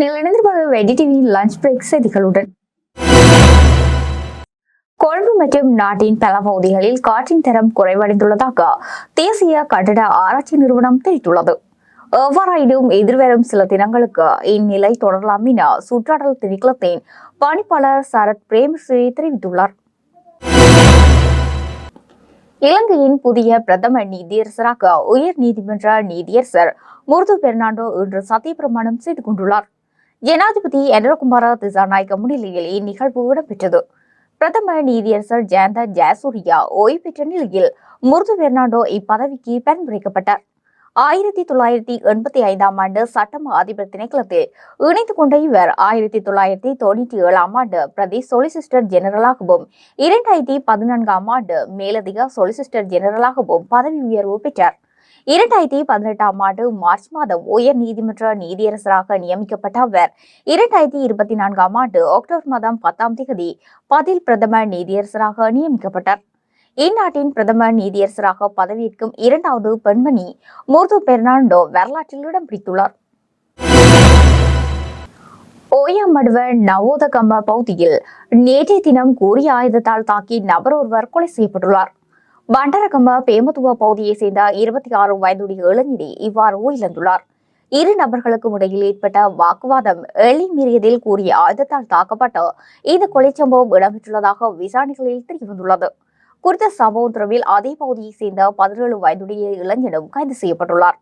நிலைநிற்பாத வெடி TV lunch break செய்திகளுடன். கொழும்பு மற்றும் நாட்டின் பல பகுதிகளில் காற்றின் தரம் குறைவடைந்துள்ளதாக தேசிய கட்டட ஆராய்ச்சி நிறுவனம் தெரிவித்துள்ளது. எவ்வாறாயினும் எதிர்வரும் சில தினங்களுக்கு இந்நிலை தொடரலாம் என சுற்றாடல் திணைக்களத்தின் பணிப்பாளர் சரத் பிரேமஸ்ரீ தெரிவித்துள்ளார். இலங்கையின் புதிய பிரதம நீதியரசராக உயர் நீதிமன்ற நீதியரசர் முருது பெர்னாண்டோ இன்று சத்தியப்பிரமாணம் செய்து கொண்டுள்ளார். ஜனாதிபதி என்ரகுமார திசாநாயக்க முன்னிலையில் இந்நிகழ்வு இடம்பெற்றது. பிரதம நீதியரசர் ஜெயந்த ஜாசூரியா ஓய்வு பெற்ற நிலையில் முருது பெர்னாண்டோ இப்பதவிக்கு பரிந்துரைக்கப்பட்டார். ஆயிரத்தி தொள்ளாயிரத்தி எண்பத்தி ஐந்தாம் ஆண்டு சட்டம அதிபர் திணைக்களத்தில் இணைந்து கொண்ட இவர் ஆயிரத்தி தொள்ளாயிரத்தி தொண்ணூற்றி ஏழாம் ஆண்டு பிரதி சொலிசிஸ்டர் ஜெனரலாகவும் இரண்டாயிரத்தி பதினான்காம் ஆண்டு மேலதிக சொலிசிஸ்டர் ஜெனரலாகவும் பதவி உயர்வு பெற்றார். இரண்டாயிரத்தி பதினெட்டாம் ஆண்டு மார்ச் மாதம் உயர் நீதிமன்ற நீதியரசராக நியமிக்கப்பட்ட அவர் இரண்டாயிரத்தி இருபத்தி நான்காம் ஆண்டு அக்டோபர் மாதம் பத்தாம் தேதி பதில் பிரதம நீதியரசராக நியமிக்கப்பட்டார். இந்நாட்டின் பிரதம நீதியரசராக பதவியேற்கும் இரண்டாவது பெண்மணி மூர்து பெர்னாண்டோ வரலாற்றில் இடம் பிடித்துள்ளார். ஓயாமடுவ நவோதகம்ப பகுதியில் நேற்றைய தினம் கூறிய ஆயுதத்தால் தாக்கி நபர் ஒருவர் கொலை செய்யப்பட்டுள்ளார். பண்டரகம்ப பேமதுவ பகுதியைச் சேர்ந்த இருபத்தி ஆறு வயதுடைய இளைஞரே இவ்வாறு உயிரிழந்துள்ளார். இரு நபர்களுக்கும் இடையில் ஏற்பட்ட வாக்குவாதம் எளிமீறியதில் கூறிய ஆயுதத்தால் தாக்கப்பட்டு இந்த கொலை சம்பவம் இடம்பெற்றுள்ளதாக விசாரணைகளில் தெரியவந்துள்ளது. குறித்த சம்பவம் தொடர்பில் அதே பகுதியைச் சேர்ந்த பதினேழு வயதுடைய இளைஞனும் கைது செய்யப்பட்டுள்ளார்.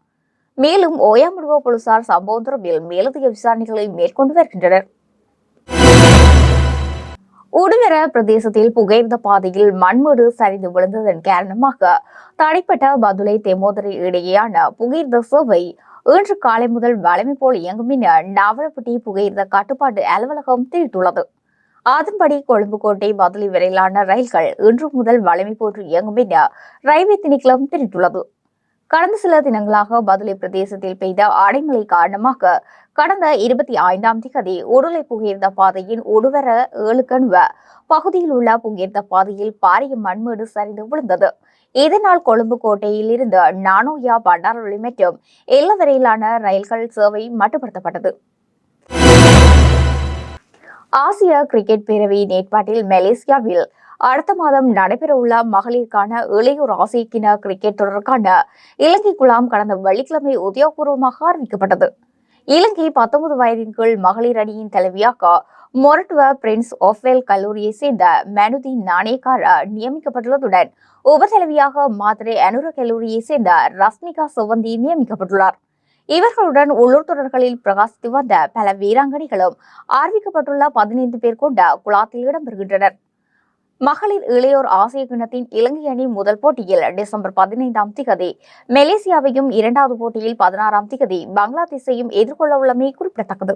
மேலும் ஓயாமடுவ போலீசார் சம்பவம் தொடர்பில் மேலதிக விசாரணைகளை மேற்கொண்டு வருகின்றனர். உடுகர பிரதேசத்தில் புகைந்த பாதையில் மண்மடு சரிந்து விழுந்ததன் காரணமாக தடைப்பட்ட பதுளை தெமோதரை இடையேயான புகைந்த சேவை இன்று காலை முதல் வளமை போல் இயங்கும் என நாவலப்பட்டி புகையிருந்த கட்டுப்பாட்டு அலுவலகம் தெரிவித்துள்ளது. அதன்படி கொழும்பு கோட்டை பதுளை வரையிலான ரயில்கள் இன்று முதல் வளமை போன்று இயங்கும் என ரயில்வே திணைக்களம் தெரிவித்துள்ளது. கடந்த சில தினங்களாக பதுளை பிரதேசத்தில் பெய்த அடைமழை காரணமாக கடந்த இருபத்தி ஐந்தாம் திகதி உருளை புகையிருந்த பாதையின் உடுவர ஏழுக்கணுவ பகுதியில் உள்ள புகையிருந்த பாதையில் பாரிய மண்மேடு சரிந்து விழுந்தது. இதனால் கொழும்பு கோட்டையில் இருந்து நானோயா பண்டாரொழி மற்றும் எல்ல வரையிலான ரயில்கள் சேவை மட்டுப்படுத்தப்பட்டது. ஆசிய கிரிக்கெட் பேரவையின் ஏற்பாட்டில் மலேசியாவில் அடுத்த மாதம் நடைபெறவுள்ள மகளிருக்கான இளையோர் ஆசிய கிண கிரிக்கெட் தொடருக்கான இலங்கை குழாம் கடந்த வெள்ளிக்கிழமை உத்தியோகபூர்வமாக அறிவிக்கப்பட்டது. இலங்கை பத்தொன்பது வயதின் கீழ் மகளிர் அணியின் தலைவியாக மொரட்டுவ பிரின்ஸ் ஒஃபேல் கல்லூரியை சேர்ந்த மனுதி நானேகார நியமிக்கப்பட்டுள்ளதுடன் உபதலைவியாக மாத்திரை அனுர கல்லூரியை சேர்ந்த ரஸ்மிகா சுவந்தி நியமிக்கப்பட்டுள்ளார். இவர்களுடன் உள்ளூர் தொடர்களில் பிரகாசித்து வந்த பல வீராங்கனைகளும் ஆர்விக்கப்பட்டுள்ள பதினைந்து பேர் கொண்ட குழாத்தில் இடம்பெறுகின்றனர். மகளிர் இளையோர் ஆசிய கிணத்தின் இலங்கை அணி முதல் போட்டியில் டிசம்பர் பதினைந்தாம் திகதி மலேசியாவையும் இரண்டாவது போட்டியில் பதினாறாம் திகதி பங்களாதேஷையும் எதிர்கொள்ள உள்ளமை குறிப்பிடத்தக்கது.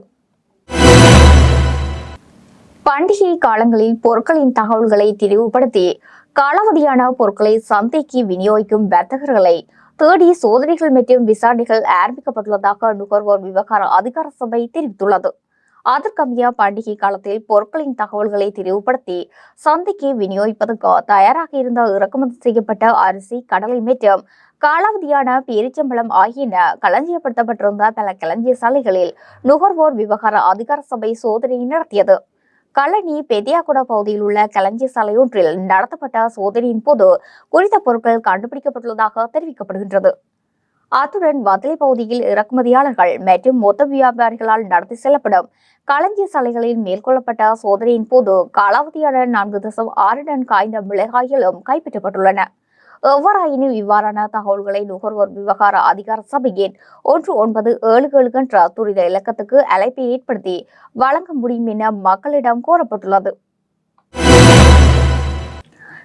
பண்டிகை காலங்களில் பொருட்களின் தகவல்களை தெளிவுபடுத்தி காலாவதியான பொருட்களை சந்தைக்கு விநியோகிக்கும் வர்த்தகர்களை தேடி சோதனைகள் மற்றும் விசாரணைகள் ஆரம்பிக்கப்பட்டுள்ளதாக நுகர்வோர் விவகார அதிகார சபை தெரிவித்துள்ளது. அதற்கமைய பண்டிகை காலத்தில் பொருட்களின் தகவல்களை தெளிவுபடுத்தி சந்தைக்கு விநியோகிப்பதற்கு தயாராக இருந்த இறக்குமதி செய்யப்பட்ட அரிசி கடலை மற்றும் காலாவதியான பேரிச்சம்பளம் ஆகியன களஞ்சியப்படுத்தப்பட்டிருந்த பல களஞ்சிய சாலைகளில் நுகர்வோர் விவகார அதிகார சபை சோதனை நடத்தியது. களனி பெதியாகுடா பகுதியில் உள்ள களஞ்சிய சாலை ஒன்றில் நடத்தப்பட்ட சோதனையின் போது குறித்த பொருட்கள் கண்டுபிடிக்கப்பட்டுள்ளதாக தெரிவிக்கப்படுகின்றது. அத்துடன் வதலை பகுதியில் இறக்குமதியாளர்கள் மற்றும் மொத்த வியாபாரிகளால் நடத்தி செல்லப்படும் களஞ்சிய சாலைகளில் மேற்கொள்ளப்பட்ட சோதனையின் போது காலாவதியான நான்கு தசம் ஆறு டன் காய்ந்த மிளகாய்களும் கைப்பற்றப்பட்டுள்ளன. எவ்வாறாயினும் இவ்வாறான தகவல்களை நுகர்வோர் விவகார அதிகார சபையின் ஒன்று ஒன்பது ஏழு ஏழு என்ற துரித இலக்கத்துக்கு அழைப்பை ஏற்படுத்தி வழங்க முடியும் என மக்களிடம் கோரப்பட்டுள்ளது.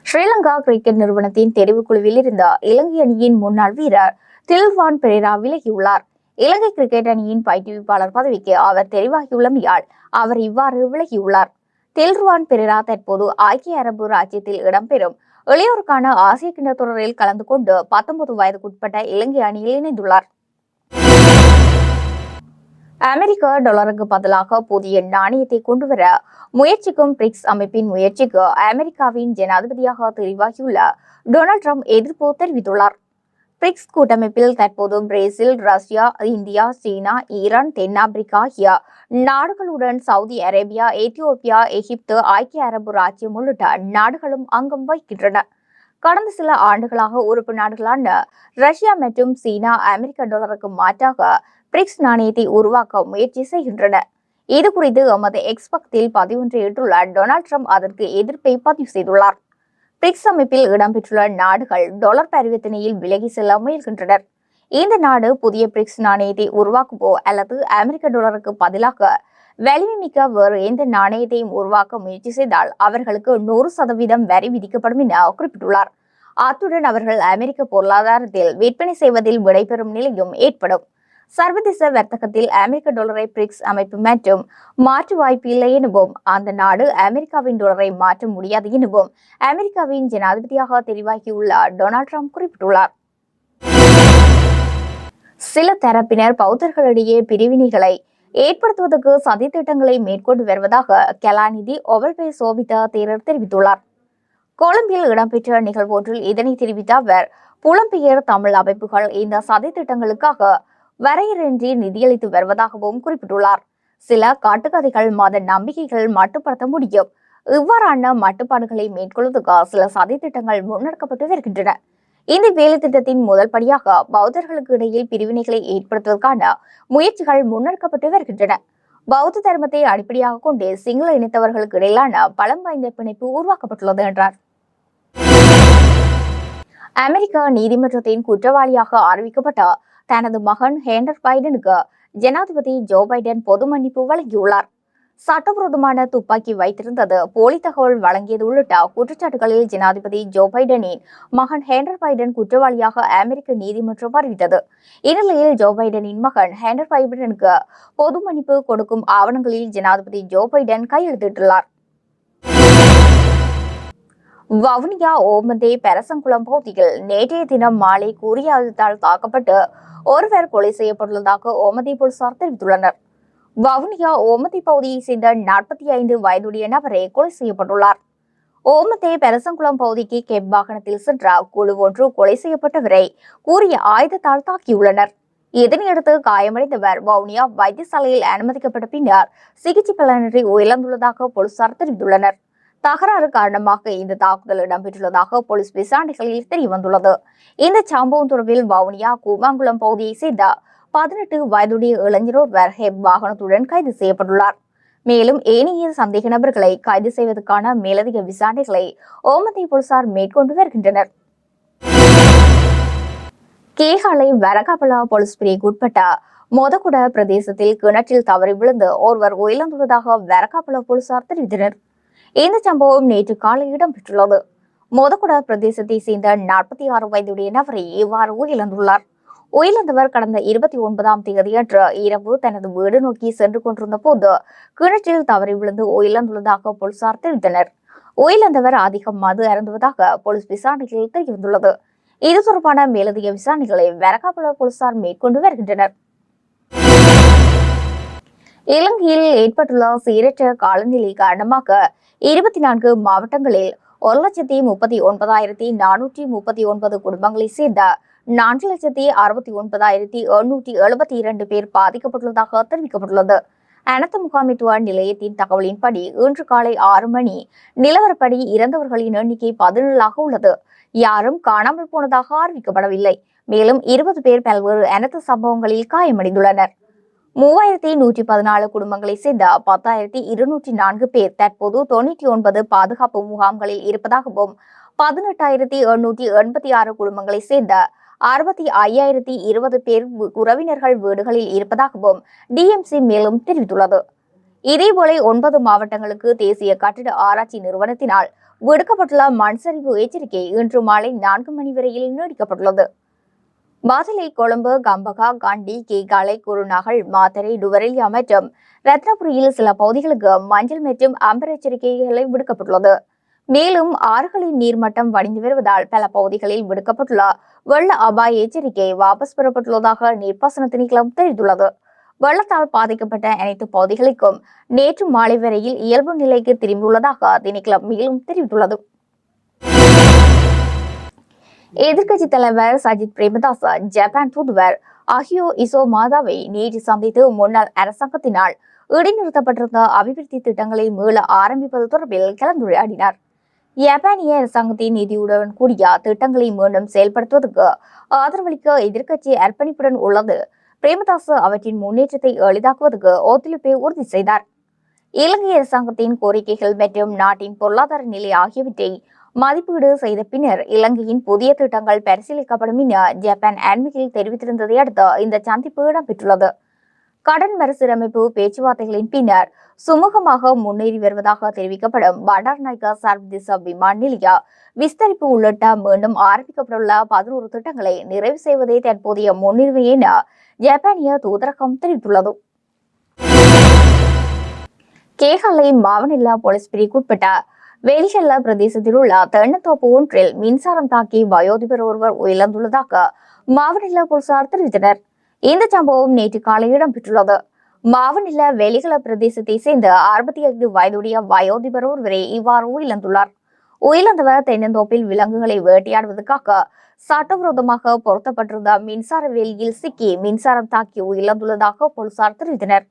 ஸ்ரீலங்கா கிரிக்கெட் நிறுவனத்தின் தெரிவுக்குழுவில் இருந்த இலங்கை அணியின் முன்னாள் வீரர் தில்வான் பெரேரா விலகியுள்ளார். இலங்கை கிரிக்கெட் அணியின் பயிற்றுவிப்பாளர் பதவிக்கு அவர் தெரிவாகியுள்ளமையால் அவர் இவ்வாறு விலகியுள்ளார். தில்ருவான் பெரேரா தற்போது ஐக்கிய அரபு ராஜ்யத்தில் இடம்பெறும். இளையோருக்கான ஆசிய கிண்ட தொடரில் கலந்து கொண்டு பத்தொன்பது வயதுக்குட்பட்ட இலங்கை அணியில் இணைந்துள்ளார். அமெரிக்க டாலருக்கு பதிலாக புதிய நாணயத்தை கொண்டுவர முயற்சிக்கும் பிரிக்ஸ் அமைப்பின் முயற்சிக்கு அமெரிக்காவின் ஜனாதிபதியாக தெரிவாகியுள்ள டொனால்ட் ட்ரம்ப் எதிர்ப்பு தெரிவித்துள்ளார். பிரிக்ஸ் கூட்டமைப்பில் தற்போது பிரேசில் ரஷ்யா இந்தியா சீனா ஈரான் தென்னாப்பிரிக்கா ஆகிய நாடுகளுடன் சவுதி அரேபியா எத்தியோப்பியா எகிப்து ஐக்கிய அரபு ராஜ்யம் உள்ளிட்ட நாடுகளும் அங்கம் வகிக்கின்றன. கடந்த சில ஆண்டுகளாக உறுப்பு நாடுகளான ரஷ்யா மற்றும் சீனா அமெரிக்க டாலருக்கு மாற்றாக பிரிக்ஸ் நாணயத்தை உருவாக்க முயற்சி செய்கின்றன. இது குறித்து எமது எக்ஸ்பக்தில் பதிவொன்றை பதிவொன்றை டொனால்ட் ட்ரம்ப் அதற்கு எதிர்ப்பை பதிவு செய்துள்ளார். பிரிக்ஸ் அமைப்பில் இடம்பெற்றுள்ள நாடுகள் டாலர் பரிவர்த்தனையில் விலகி செல்ல முயல்கின்றனர். இந்த நாடு புதிய பிரிக்ஸ் நாணயத்தை உருவாக்குவோ அல்லது அமெரிக்க டாலருக்கு பதிலாக வலிமைமிக்க வேறு எந்த நாணயத்தையும் உருவாக்க முயற்சி செய்தால் அவர்களுக்கு நூறு சதவீதம் வரி விதிக்கப்படும் என குறிப்பிட்டுள்ளார். அத்துடன் அவர்கள் அமெரிக்க பொருளாதாரத்தில் விற்பனை செய்வதில் விடைபெறும் நிலையும் ஏற்படும். சர்வதேச வர்த்தகத்தில் அமெரிக்க டாலரை பிரிக்ஸ் அமைப்பு மற்றும் மாற்று வாய்ப்பு இல்லை எனவும் அந்த நாடு அமெரிக்காவின் டாலரை மாற்ற முடியாது எனவும் அமெரிக்காவின் ஜனாதிபதியாக தெரிவாகியுள்ள டொனால்ட் ட்ரம்ப் குறிப்பிட்டுள்ளார். சில தரப்பினர் பௌத்தர்களிடையே பிரிவினைகளை ஏற்படுத்துவதற்கு சதித்திட்டங்களை மேற்கொண்டு வருவதாக கலாநிதி ஒவல்பே சோபிதா தேரர் தெரிவித்துள்ளார். கொழும்பில் இடம்பெற்ற நிகழ்வொன்றில் இதனை தெரிவித்த அவர் புலம்பெயர் தமிழ் அமைப்புகள் இந்த சதித்திட்டங்களுக்காக வரையறையின்றி நிதியளித்து வருவதாகவும் குறிப்பிட்டுள்ளார். சில காட்டுக்கதைகள் மத நம்பிக்கைகள் மட்டுப்படுத்த முடியும். இவ்வாறான மட்டுப்பாடுகளை மேற்கொள்வதற்கு சில சதித்திட்டங்கள் முன்னெடுக்கப்பட்டு வருகின்றன. இந்த வேலை திட்டத்தின் முதல் படியாக பௌத்தர்களுக்கு இடையில் பிரிவினைகளை ஏற்படுத்துவதற்கான முயற்சிகள் முன்னெடுக்கப்பட்டு வருகின்றன. பௌத்த தர்மத்தை அடிப்படையாக கொண்டு சிங்கள இனத்தவர்களுக்கு இடையிலான பலம் வாய்ந்த பிணைப்பு உருவாக்கப்பட்டுள்ளது என்றார். அமெரிக்க நீதிமன்றத்தின் குற்றவாளியாக அறிவிக்கப்பட்ட தனது மகன் ஹேண்டர் பைடனுக்கு ஜனாதிபதி ஜோ பைடன் பொது மன்னிப்பு வழங்கியுள்ளார். சட்டவிரோதமான துப்பாக்கி வைத்திருந்தது போலி தகவல் வழங்கியது உள்ளிட்ட குற்றச்சாட்டுகளில் ஜனாதிபதி ஜோ பைடனின் மகன் ஹேண்டர் பைடன் குற்றவாளியாக அமெரிக்க நீதிமன்றம் அறிவித்தது. இந்நிலையில் ஜோ பைடனின் மகன் ஹேண்டர் பைடனுக்கு பொது மன்னிப்பு கொடுக்கும் ஆவணங்களில் ஜனாதிபதி ஜோ பைடன் கையெழுத்திட்டுள்ளார். வவுனியா ஓமந்தே பெரசங்குளம் பகுதியில் நேற்றைய தினம் மாலை கூறிய தாக்கப்பட்டு ஒருவர் கொலை செய்யப்பட்டுள்ளதாக ஓமதி போலீசார் தெரிவித்துள்ளனர். வவுனியா ஓமதி பகுதியைச் சேர்ந்த நாற்பத்தி ஐந்து வயதுடைய நபரே கொலை செய்யப்பட்டுள்ளார். ஓமத்தே பெரசங்குளம் பகுதிக்கு கெப் வாகனத்தில் சென்ற குழு ஒன்று கொலை செய்யப்பட்டவரை கூறிய ஆயுதத்தால் தாக்கியுள்ளனர். இதனையடுத்து காயமடைந்தவர் வவுனியா வைத்தியசாலையில் அனுமதிக்கப்பட்ட பின்னர் சிகிச்சை பலனின்றி உயிரிழந்துள்ளதாக போலீசார் தெரிவித்துள்ளனர். தகராறு காரணமாக இந்த தாக்குதல் இடம்பெற்றுள்ளதாக போலீஸ் விசாரணைகளில் தெரியவந்துள்ளது இந்த சம்பவம் தொடர்பில் வவுனியா கூமாங்குளம் பகுதியை சேர்ந்த பதினெட்டு வயதுடைய இளைஞர் ஒருவர் ஹெப் வாகனத்துடன் கைது செய்யப்பட்டுள்ளார். மேலும் ஏனைய சந்தேக நபர்களை கைது செய்வதற்கான மேலதிக விசாரணைகளை ஓமந்தை போலீசார் மேற்கொண்டு வருகின்றனர். கேகாலை வரகாபலா போலீஸ் பிரிவுக்குட்பட்ட மொதகுட பிரதேசத்தில் கிணற்றில் தவறி விழுந்து ஒருவர் உயிரிழந்துள்ளதாக வரகாபலா போலீசார் தெரிவித்தனர். இந்த சம்பவம் நேற்று காலை இடம்பெற்றுள்ளது. மொதகுட பிரதேசத்தை சேர்ந்த நாற்பத்தி ஆறு வயதுடைய நபரை இவ்வாறு உயிரிழந்துள்ளார். உயிரிழந்தவர் கடந்த இருபத்தி ஒன்பதாம் தேதியன்று இரவு தனது வீடு நோக்கி சென்று கொண்டிருந்த போது கிணற்றில் தவறி விழுந்து உயிரிழந்துள்ளதாக போலீசார் தெரிவித்தனர். உயிரிழந்தவர் அதிகம் மது அருந்துவதாக போலீஸ் விசாரணைகளில் தெரிவித்துள்ளது. இது தொடர்பான மேலதிக விசாரணைகளை வரகாபுல போலீசார் மேற்கொண்டு வருகின்றனர். இலங்கையில் ஏற்பட்டுள்ள சீரற்ற காலநிலை காரணமாக இருபத்தி நான்கு மாவட்டங்களில் ஒரு லட்சத்தி முப்பத்தி ஒன்பதாயிரத்தி நானூற்றி முப்பத்தி ஒன்பது குடும்பங்களை சேர்ந்த நான்கு லட்சத்தி அறுபத்தி ஒன்பதாயிரத்தி எண்ணூற்றி எழுபத்தி இரண்டு பேர் பாதிக்கப்பட்டுள்ளதாக தெரிவிக்கப்பட்டுள்ளது. அனத்த முகாமித்துவ நிலையத்தின் தகவலின்படி இன்று காலை ஆறு மணி நிலவரப்படி இறந்தவர்களின் எண்ணிக்கை பதினேழாக உள்ளது. யாரும் காணாமல் போனதாக அறிவிக்கப்படவில்லை. மேலும் இருபது பேர் பல்வேறு அனைத்து சம்பவங்களில் காயமடைந்துள்ளனர். மூவாயிரத்தி நூற்றி பதினாலு குடும்பங்களை சேர்ந்த பத்தாயிரத்தி இருநூற்றி நான்கு பேர் தற்போது தொண்ணூற்றி ஒன்பது பாதுகாப்பு முகாம்களில் இருப்பதாகவும் பதினெட்டாயிரத்தி எண்ணூற்றி எண்பத்தி ஆறு குடும்பங்களை சேர்ந்த அறுபத்தி ஐயாயிரத்தி இருபது பேர் உறவினர்கள் வீடுகளில் இருப்பதாகவும் டிஎம்சி மேலும் தெரிவித்துள்ளது. இதேபோல ஒன்பது மாவட்டங்களுக்கு தேசிய கட்டிட ஆராய்ச்சி நிறுவனத்தினால் விடுக்கப்பட்டுள்ள மண்சரிவு எச்சரிக்கை இன்று மாலை நான்கு மணி வரையில் நீடிக்கப்பட்டுள்ளது. மாதலை கொழும்பு கம்பகா காண்டி கேகாலை குருநகல் மாத்தரை டுவரெலியா மற்றும் ரத்னபுரியில் சில பகுதிகளுக்கு மஞ்சள் மற்றும் அம்பர் எச்சரிக்கைகளை விடுக்கப்பட்டுள்ளது. மேலும் ஆறுகளின் நீர்மட்டம் வடிந்து வருவதால் பல பகுதிகளில் விடுக்கப்பட்டுள்ள வெள்ள அபாய எச்சரிக்கை வாபஸ் பெறப்பட்டுள்ளதாக நீர்ப்பாசன திணைக்களம் தெரிவித்துள்ளது. வெள்ளத்தால் பாதிக்கப்பட்ட அனைத்து பகுதிகளுக்கும் நேற்று மாலை வரையில் இயல்பு நிலைக்கு திரும்பியுள்ளதாக திணைக்களம் மேலும் தெரிவித்துள்ளது. எதிர்க்கட்சித் தலைவர் சஜித் பிரேமதாஸ் ஜப்பான் தூதுவர் அஹியோ இசோ மாதாவை நேற்று சந்தித்து முன்னாள் அரசாங்கத்தினால் இடைநிறுத்தப்பட்டிருந்த அபிவிருத்தி திட்டங்களை மீள ஆரம்பிப்பது தொடர்பில் கலந்துரையாடினார். ஜப்பானிய அரசாங்கத்தின் நிதியுடன் கூடிய திட்டங்களை மீண்டும் செயல்படுத்துவதற்கு ஆதரவளிக்க எதிர்க்கட்சி அர்ப்பணிப்புடன் உள்ளது. பிரேமதாஸ் அவற்றின் முன்னேற்றத்தை எளிதாக்குவதற்கு ஒத்துழைப்பை உறுதி செய்தார். இலங்கை அரசாங்கத்தின் கோரிக்கைகள் மற்றும் நாட்டின் பொருளாதார நிலை ஆகியவற்றை மதிப்பீடு செய்த பின்னர் இலங்கையின் புதிய திட்டங்கள் பரிசீலிக்கப்படும் என ஜப்பான் அண்மையில் தெரிவித்திருந்ததை அடுத்து இந்த சந்திப்பு இடம்பெற்றுள்ளது. கடன் மறுசீரமைப்பு பேச்சுவார்த்தைகளின் பின்னர் சுமூகமாக முன்னேறி வருவதாக தெரிவிக்கப்படும் பண்டார்நாயக்கா சர்வதேச விமான நிலைய விஸ்தரிப்பு உள்ளிட்ட மீண்டும் ஆரம்பிக்கப்பட்டுள்ள பதினோரு திட்டங்களை நிறைவு செய்வதே தற்போதைய முன்னுரிமை என ஜப்பானிய தூதரகம் தெரிவித்துள்ளது. கேகலை மாவனில்லா போலீஸ் பிரிவுக்குட்பட்ட வேலிஷல்ல பிரதேசத்தில் உள்ள தென்னத்தோப்பு ஒன்றில் மின்சாரம் தாக்கி வயோதிபர் ஒருவர் உயிரிழந்துள்ளதாக மாவட்ட போலீசார் தெரிவித்தனர். இந்த சம்பவம் நேற்று காலை இடம்பெற்றுள்ளது. மாவநில வேலிகள பிரதேசத்தை சேர்ந்த அறுபத்தி ஐந்து வயதுடைய வயோதிபர் ஒருவரே இவ்வாறு உயிரிழந்துள்ளார். உயிரிழந்தவர் தென்னந்தோப்பில் விலங்குகளை வேட்டையாடுவதற்காக சட்டவிரோதமாக பொருத்தப்பட்டிருந்த மின்சார வேலியில் சிக்கி மின்சாரம் தாக்கி உயிரிழந்துள்ளதாக போலீசார் தெரிவித்தனர்.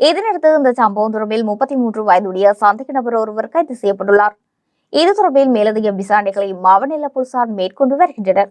இதனையடுத்து இந்த சம்பவம் தொடர்பில் முப்பத்தி மூன்று வயதுடைய சந்தேக நபர் ஒருவர் கைது செய்யப்பட்டுள்ளார். இது தொடர்பில் மேலதிக விசாரணைகளை மாவநில போலீசார் மேற்கொண்டு வருகின்றனர்.